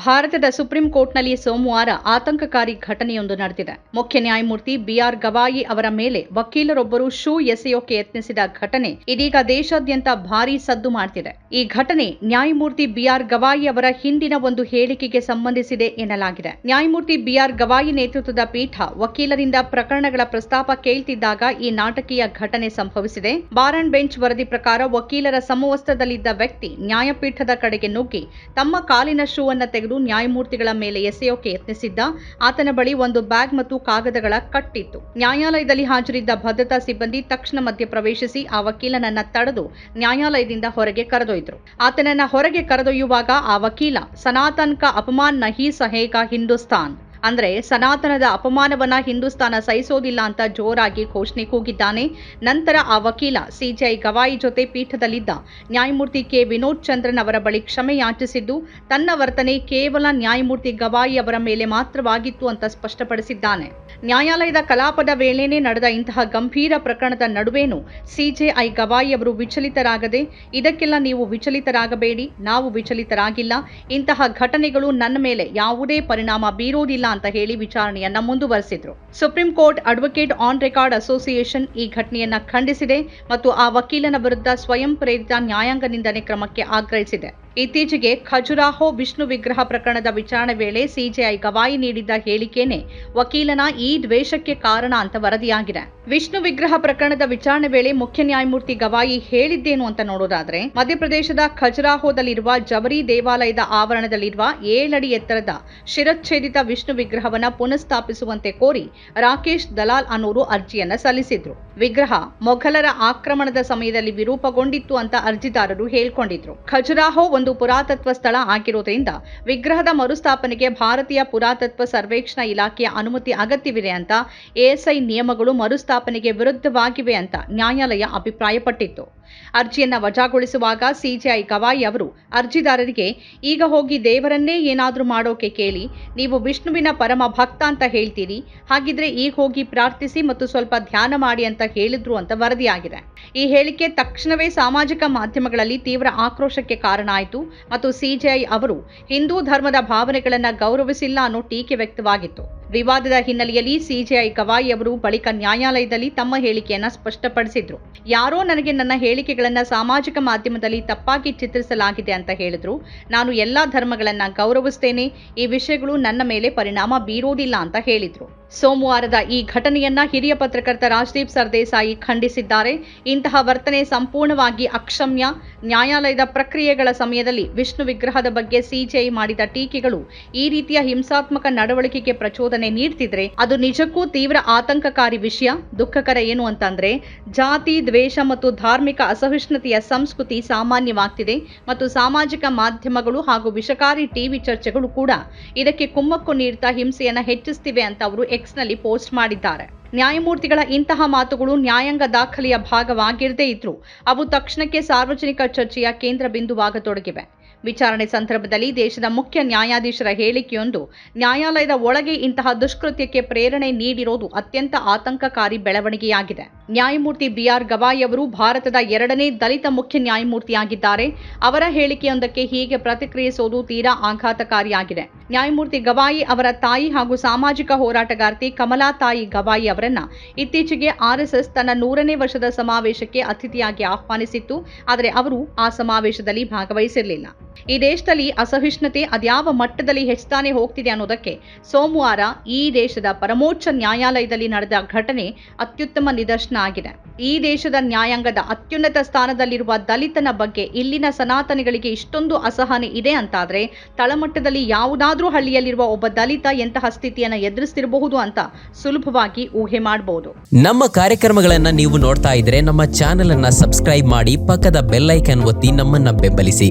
ಭಾರತದ ಸುಪ್ರೀಂ ಕೋರ್ಟ್ನಲ್ಲಿ ಸೋಮವಾರ ಆತಂಕಕಾರಿ ಘಟನೆಯೊಂದು ನಡೆದಿದೆ. ಮುಖ್ಯ ನ್ಯಾಯಮೂರ್ತಿ ಬಿಆರ್ ಗವಾಯಿ ಅವರ ಮೇಲೆ ವಕೀಲರೊಬ್ಬರು ಶೂ ಎಸೆಯೋಕೆ ಯತ್ನಿಸಿದ ಘಟನೆ ಇದೀಗ ದೇಶಾದ್ಯಂತ ಭಾರೀ ಸದ್ದು ಮಾಡ್ತಿದೆ. ಈ ಘಟನೆ ನ್ಯಾಯಮೂರ್ತಿ ಬಿಆರ್ ಗವಾಯಿ ಅವರ ಹಿಂದಿನ ಒಂದು ಹೇಳಿಕೆಗೆ ಸಂಬಂಧಿಸಿದೆ ಎನ್ನಲಾಗಿದೆ. ನ್ಯಾಯಮೂರ್ತಿ ಬಿಆರ್ ಗವಾಯಿ ನೇತೃತ್ವದ ಪೀಠ ವಕೀಲರಿಂದ ಪ್ರಕರಣಗಳ ಪ್ರಸ್ತಾಪ ಕೇಳ್ತಿದ್ದಾಗ ಈ ನಾಟಕೀಯ ಘಟನೆ ಸಂಭವಿಸಿದೆ. ಬಾರನ್ ಬೆಂಚ್ ವರದಿ ಪ್ರಕಾರ ವಕೀಲರ ಸಮವಸ್ತ್ರದಲ್ಲಿದ್ದ ವ್ಯಕ್ತಿ ನ್ಯಾಯಪೀಠದ ಕಡೆಗೆ ನುಗ್ಗಿ ತಮ್ಮ ಕಾಲಿನ ಶೂವನ್ನು ಅನ್ನ ತೆಗೆದು ನ್ಯಾಯಮೂರ್ತಿಗಳ ಮೇಲೆ ಎಸೆಯೋಕೆ ಯತ್ನಿಸಿದ್ದ. ಆತನ ಬಳಿ ಒಂದು ಬ್ಯಾಗ್ ಮತ್ತು ಕಾಗದಗಳ ಕಟ್ಟಿತ್ತು. ನ್ಯಾಯಾಲಯದಲ್ಲಿ ಹಾಜರಿದ್ದ ಭದ್ರತಾ ಸಿಬ್ಬಂದಿ ತಕ್ಷಣ ಮಧ್ಯ ಪ್ರವೇಶಿಸಿ ಆ ವಕೀಲನನ್ನ ತಡೆದು ನ್ಯಾಯಾಲಯದಿಂದ ಹೊರಗೆ ಕರೆದೊಯ್ದರು. ಆತನನ್ನ ಹೊರಗೆ ಕರೆದೊಯ್ಯುವಾಗ ಆ ವಕೀಲ ಸನಾತನ್ ಕಾ ಅಪಮಾನ್ ನಹಿ ಸಹೇಗಾ ಹಿಂದೂಸ್ತಾನ್. ಅಂದ್ರೆ ಸನಾತನದ ಅಪಮಾನವನ್ನ ಹಿಂದೂಸ್ತಾನ ಸಹಿಸೋದಿಲ್ಲ ಅಂತ ಜೋರಾಗಿ ಘೋಷಣೆ ಕೂಗಿದ್ದಾನೆ. ನಂತರ ಆ ವಕೀಲ ಸಿಜಿಐ ಗವಾಯಿ ಜೊತೆ ಪೀಠದಲ್ಲಿದ್ದ ನ್ಯಾಯಮೂರ್ತಿ ಕೆ. ವಿನೋದ್ ಚಂದ್ರನ್ ಅವರ ಬಳಿ ಕ್ಷಮೆ ಯಾಚಿಸಿದ್ದು, ತನ್ನ ವರ್ತನೆ ಕೇವಲ ನ್ಯಾಯಮೂರ್ತಿ ಗವಾಯಿ ಅವರ ಮೇಲೆ ಮಾತ್ರವಾಗಿತ್ತು ಅಂತ ಸ್ಪಷ್ಟಪಡಿಸಿದ್ದಾನೆ. ನ್ಯಾಯಾಲಯದ ಕಲಾಪದ ವೇಳೆನೇ ನಡೆದ ಇಂತಹ ಗಂಭೀರ ಪ್ರಕರಣದ ನಡುವೇನೂ ಸಿಜೆಐ ಗವಾಯಿ ಅವರು ವಿಚಲಿತರಾಗದೆ, ಇದಕ್ಕೆಲ್ಲ ನೀವು ವಿಚಲಿತರಾಗಬೇಡಿ, ನಾವು ವಿಚಲಿತರಾಗಿಲ್ಲ, ಇಂತಹ ಘಟನೆಗಳು ನನ್ನ ಮೇಲೆ ಯಾವುದೇ ಪರಿಣಾಮ ಬೀರೋದಿಲ್ಲ ಅಂತ ಹೇಳಿ ವಿಚಾರಣೆಯನ್ನ ಮುಂದುವರೆಸಿದ್ರು. Supreme court advocate on record association ಈ ಘಟನೆಯನ್ನ ಖಂಡಿಸಿದೆ ಮತ್ತು ಆ ವಕೀಲನ ವಿರುದ್ಧ ಸ್ವಯಂ ಪ್ರೇರಿತ ನ್ಯಾಯಾಂಗ ನಿಂದನೆ ಕ್ರಮಕ್ಕೆ ಆಗ್ರಹಿಸಿದೆ. ಇತ್ತೀಚೆಗೆ ಖಜುರಾಹೋ ವಿಷ್ಣು ವಿಗ್ರಹ ಪ್ರಕರಣದ ವಿಚಾರಣೆ ವೇಳೆ ಸಿಜೆಐ ಗವಾಯಿ ನೀಡಿದ್ದ ಹೇಳಿಕೆನೇ ವಕೀಲನ ಈ ದ್ವೇಷಕ್ಕೆ ಕಾರಣ ಅಂತ ವರದಿಯಾಗಿದೆ. ವಿಷ್ಣು ವಿಗ್ರಹ ಪ್ರಕರಣದ ವಿಚಾರಣೆ ವೇಳೆ ಮುಖ್ಯ ನ್ಯಾಯಮೂರ್ತಿ ಗವಾಯಿ ಹೇಳಿದ್ದೇನು ಅಂತ ನೋಡೋದಾದ್ರೆ, ಮಧ್ಯಪ್ರದೇಶದ ಖಜುರಾಹೋದಲ್ಲಿರುವ ಜವರಿ ದೇವಾಲಯದ ಆವರಣದಲ್ಲಿರುವ ಏಳಡಿ ಎತ್ತರದ ಶಿರಚ್ಛೇದಿತ ವಿಷ್ಣು ವಿಗ್ರಹವನ್ನು ಪುನಃಸ್ಥಾಪಿಸುವಂತೆ ಕೋರಿ ರಾಕೇಶ್ ದಲಾಲ್ ಅನ್ನೋರು ಅರ್ಜಿಯನ್ನು ಸಲ್ಲಿಸಿದ್ರು. ವಿಗ್ರಹ ಮೊಘಲರ ಆಕ್ರಮಣದ ಸಮಯದಲ್ಲಿ ವಿರೂಪಗೊಂಡಿತ್ತು ಅಂತ ಅರ್ಜಿದಾರರು ಹೇಳ್ಕೊಂಡಿದ್ರು. ಖಜುರಾಹೋ ಒಂದು ಪುರಾತತ್ವ ಸ್ಥಳ ಆಗಿರೋದ್ರಿಂದ ವಿಗ್ರಹದ ಮರುಸ್ಥಾಪನೆಗೆ ಭಾರತೀಯ ಪುರಾತತ್ವ ಸರ್ವೇಕ್ಷಣಾ ಇಲಾಖೆಯ ಅನುಮತಿ ಅಗತ್ಯವಿದೆ ಅಂತ ಎಎಸ್ಐ ನಿಯಮಗಳು ಮರುಸ್ಥಾಪನೆಗೆ ವಿರುದ್ಧವಾಗಿವೆ ಅಂತ ನ್ಯಾಯಾಲಯ ಅಭಿಪ್ರಾಯಪಟ್ಟಿತ್ತು. ಅರ್ಜಿಯನ್ನ ವಜಾಗೊಳಿಸುವಾಗ ಸಿಜಿಐ ಗವಾಯಿ ಅವರು ಅರ್ಜಿದಾರರಿಗೆ, ಈಗ ಹೋಗಿ ದೇವರನ್ನೇ ಏನಾದರೂ ಮಾಡೋಕೆ ಕೇಳಿ, ನೀವು ವಿಷ್ಣುವಿನ ಪರಮ ಭಕ್ತ ಅಂತ ಹೇಳ್ತೀರಿ, ಹಾಗಿದ್ರೆ ಈಗ ಹೋಗಿ ಪ್ರಾರ್ಥಿಸಿ ಮತ್ತು ಸ್ವಲ್ಪ ಧ್ಯಾನ ಮಾಡಿ ಅಂತ ಹೇಳಿದ್ರು ಅಂತ ವರದಿಯಾಗಿದೆ. ಈ ಹೇಳಿಕೆ ತಕ್ಷಣವೇ ಸಾಮಾಜಿಕ ಮಾಧ್ಯಮಗಳಲ್ಲಿ ತೀವ್ರ ಆಕ್ರೋಶಕ್ಕೆ ಕಾರಣ ಆಯಿತು ಮತ್ತು ಸಿಜೆಐ ಅವರು ಹಿಂದೂ ಧರ್ಮದ ಭಾವನೆಗಳನ್ನ ಗೌರವಿಸಿಲ್ಲ ಅನ್ನೋ ಟೀಕೆ ವ್ಯಕ್ತವಾಗಿತ್ತು. ವಿವಾದದ ಹಿನ್ನೆಲೆಯಲ್ಲಿ ಸಿಜೆಐ ಗವಾಯಿ ಅವರು ಬಳಿಕ ನ್ಯಾಯಾಲಯದಲ್ಲಿ ತಮ್ಮ ಹೇಳಿಕೆಯನ್ನ ಸ್ಪಷ್ಟಪಡಿಸಿದ್ರು. ಯಾರೋ ನನಗೆ ನನ್ನ ಹೇಳಿಕೆಗಳನ್ನ ಸಾಮಾಜಿಕ ಮಾಧ್ಯಮದಲ್ಲಿ ತಪ್ಪಾಗಿ ಚಿತ್ರಿಸಲಾಗಿದೆ ಅಂತ ಹೇಳಿದ್ರು. ನಾನು ಎಲ್ಲಾ ಧರ್ಮಗಳನ್ನ ಗೌರವಿಸ್ತೇನೆ. ಈ ವಿಷಯಗಳು ನನ್ನ ಮೇಲೆ ಪರಿಣಾಮ ಬೀರೋದಿಲ್ಲ ಅಂತ ಹೇಳಿದ್ರು. ಸೋಮವಾರದ ಈ ಘಟನೆಯನ್ನ ಹಿರಿಯ ಪತ್ರಕರ್ತ ರಾಜ್ದೀಪ್ ಸರ್ದೇಸಾಯಿ ಖಂಡಿಸಿದ್ದಾರೆ. ಇಂತಹ ವರ್ತನೆ ಸಂಪೂರ್ಣವಾಗಿ ಅಕ್ಷಮ್ಯ. ನ್ಯಾಯಾಲಯದ ಪ್ರಕ್ರಿಯೆಗಳ ಸಮಯದಲ್ಲಿ ವಿಷ್ಣು ವಿಗ್ರಹದ ಬಗ್ಗೆ ಸಿಜೆಐ ಮಾಡಿದ ಟೀಕೆಗಳು ಈ ರೀತಿಯ ಹಿಂಸಾತ್ಮಕ ನಡವಳಿಕೆಗೆ ಪ್ರಚೋದನೆ ನೀಡ್ತಿದ್ರೆ ಅದು ನಿಜಕ್ಕೂ ತೀವ್ರ ಆತಂಕಕಾರಿ ವಿಷಯ. ದುಃಖಕರ ಏನು ಅಂತಂದ್ರೆ, ಜಾತಿ, ದ್ವೇಷ ಮತ್ತು ಧಾರ್ಮಿಕ ಅಸಹಿಷ್ಣುತೆಯ ಸಂಸ್ಕೃತಿ ಸಾಮಾನ್ಯವಾಗ್ತಿದೆ ಮತ್ತು ಸಾಮಾಜಿಕ ಮಾಧ್ಯಮಗಳು ಹಾಗೂ ವಿಷಕಾರಿ ಟಿವಿ ಚರ್ಚೆಗಳು ಕೂಡ ಇದಕ್ಕೆ ಕುಮ್ಮಕ್ಕು ನೀಡ್ತಾ ಹಿಂಸೆಯನ್ನು ಹೆಚ್ಚಿಸ್ತಿವೆ ಅಂತ ಅವರು ಎಕ್ಸ್ನಲ್ಲಿ ಪೋಸ್ಟ್ ಮಾಡಿದ್ದಾರೆ. ನ್ಯಾಯಮೂರ್ತಿಗಳ ಇಂತಹ ಮಾತುಗಳು ನ್ಯಾಯಾಂಗ ದಾಖಲೆಯ ಭಾಗವಾಗಿರದೇ ಇದ್ರೂ ಅವು ತಕ್ಷಣಕ್ಕೆ ಸಾರ್ವಜನಿಕ ಚರ್ಚೆಯ ಕೇಂದ್ರ ಬಿಂದುವಾಗತೊಡಗಿವೆ. ವಿಚಾರಣೆ ಸಂದರ್ಭದಲ್ಲಿ ದೇಶದ ಮುಖ್ಯ ನ್ಯಾಯಾಧೀಶರ ಹೇಳಿಕೆಯೊಂದು, ನ್ಯಾಯಾಲಯದ ಒಳಗೆ ಇಂತಹ ದುಷ್ಕೃತ್ಯಕ್ಕೆ ಪ್ರೇರಣೆ ನೀಡಿರೋದು ಅತ್ಯಂತ ಆತಂಕಕಾರಿ ಬೆಳವಣಿಗೆಯಾಗಿದೆ. ನ್ಯಾಯಮೂರ್ತಿ ಬಿಆರ್ ಗವಾಯಿ ಅವರು ಭಾರತದ ಎರಡನೇ ದಲಿತ ಮುಖ್ಯ ನ್ಯಾಯಮೂರ್ತಿಯಾಗಿದ್ದಾರೆ. ಅವರ ಹೇಳಿಕೆಯೊಂದಕ್ಕೆ ಹೀಗೆ ಪ್ರತಿಕ್ರಿಯಿಸುವುದು ತೀರಾ ಆಘಾತಕಾರಿಯಾಗಿದೆ. ನ್ಯಾಯಮೂರ್ತಿ ಗವಾಯಿ ಅವರ ತಾಯಿ ಹಾಗೂ ಸಾಮಾಜಿಕ ಹೋರಾಟಗಾರ್ತಿ ಕಮಲಾ ತಾಯಿ ಗವಾಯಿ ಅವರನ್ನ ಇತ್ತೀಚೆಗೆ ಆರ್ಎಸ್ಎಸ್ ತನ್ನ ನೂರನೇ ವರ್ಷದ ಸಮಾವೇಶಕ್ಕೆ ಅತಿಥಿಯಾಗಿ ಆಹ್ವಾನಿಸಿತ್ತು. ಆದರೆ ಅವರು ಆ ಸಮಾವೇಶದಲ್ಲಿ ಭಾಗವಹಿಸಿರಲಿಲ್ಲ. ಈ ದೇಶದಲ್ಲಿ ಅಸಹಿಷ್ಣುತೆ ಅದ್ಯಾವ ಮಟ್ಟದಲ್ಲಿ ಹೆಚ್ಚುತ್ತಾನೆ ಹೋಗ್ತಿದೆ ಅನ್ನೋದಕ್ಕೆ ಸೋಮವಾರ ಈ ದೇಶದ ಪರಮೋಚ್ಚ ನ್ಯಾಯಾಲಯದಲ್ಲಿ ನಡೆದ ಘಟನೆ ಅತ್ಯುತ್ತಮ ನಿದರ್ಶನ ಆಗಿದೆ. ಈ ದೇಶದ ನ್ಯಾಯಾಂಗದ ಅತ್ಯುನ್ನತ ಸ್ಥಾನದಲ್ಲಿರುವ ದಲಿತನ ಬಗ್ಗೆ ಇಲ್ಲಿನ ಸನಾತನಿಗಳಿಗೆ ಇಷ್ಟೊಂದು ಅಸಹನೆ ಇದೆ ಅಂತಾದ್ರೆ ತಳಮಟ್ಟದಲ್ಲಿ ಯಾವುದಾದ್ರೂ ಹಳ್ಳಿಯಲ್ಲಿರುವ ಒಬ್ಬ ದಲಿತ ಎಂತಹ ಸ್ಥಿತಿಯನ್ನು ಎದುರಿಸ್ತಿರಬಹುದು ಅಂತ ಸುಲಭವಾಗಿ ಊಹೆ ಮಾಡಬಹುದು ನಮ್ಮ ಕಾರ್ಯಕ್ರಮಗಳನ್ನ ನೀವು ನೋಡ್ತಾ ಇದ್ರೆ ನಮ್ಮ ಚಾನೆಲ್ ಅನ್ನ ಸಬ್ಸ್ಕ್ರೈಬ್ ಮಾಡಿ ಪಕ್ಕದ ಬೆಲ್ಲೈಕನ್ ಒತ್ತಿ ನಮ್ಮನ್ನ ಬೆಂಬಲಿಸಿ.